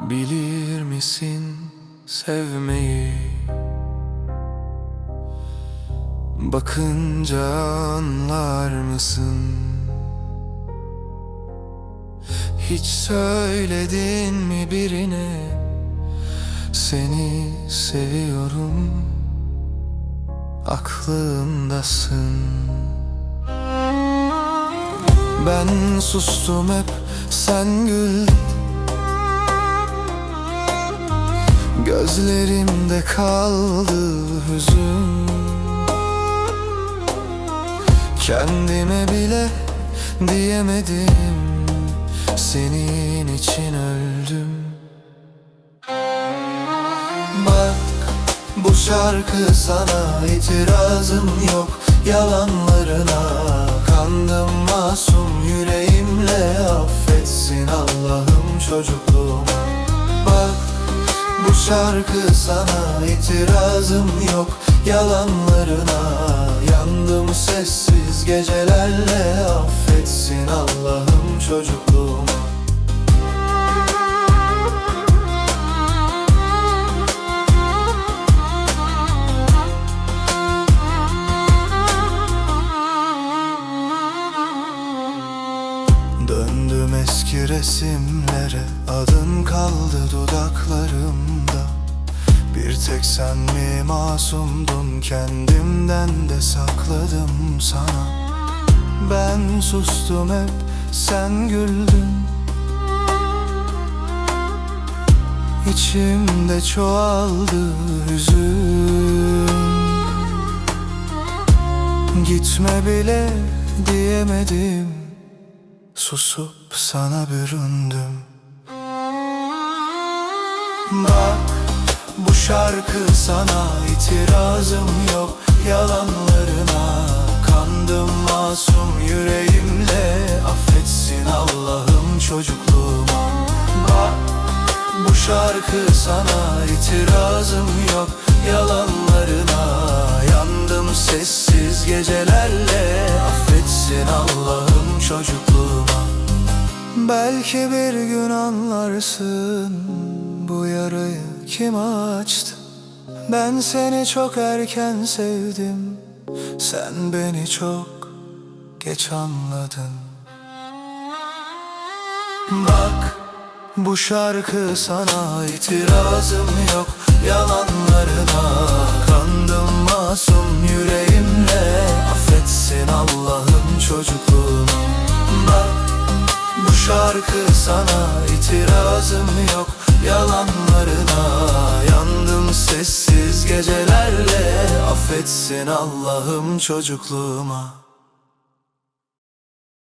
Bilir misin sevmeyi? Bakınca anlar mısın? Hiç söyledin mi birine? Seni seviyorum Aklımdasın Ben sustum hep sen güldün Gözlerimde kaldı hüzün. Kendime bile diyemedim Senin için öldüm. Bak bu şarkı sana itirazım yok. Yalanlarına kandım masum yüreğimle Affetsin Allah'ım çocukluğumu şarkı sana itirazım yok. Yalanlarına yandım sessiz gecelerle resimlere Adın kaldı dudaklarımda. Bir tek sen mi masumdun? Kendimden de sakladım sana. Ben sustum hep sen güldün. İçimde çoğaldı hüzün. Gitme bile diyemedim Susup sana büründüm. Bak bu şarkı sana itirazım yok. Yalanlarına kandım masum yüreğimle. Affetsin Allah'ım çocukluğuma. Bak bu şarkı sana itirazım yok. Yalanlarına yandım sessiz gecelerle. Affetsin Allah'ım çocukluğuma Belki bir gün anlarsın Bu yarayı kim açtı? Ben seni çok erken sevdim. Sen beni çok geç anladın. Bak bu şarkı sana itirazım yok. Yalanlarına kandım masum yüreğimle. Affetsin Allah'ım bu şarkı sana itirazım yok. Yalanlarına yandım sessiz gecelerle. Affetsin Allah'ım çocukluğuma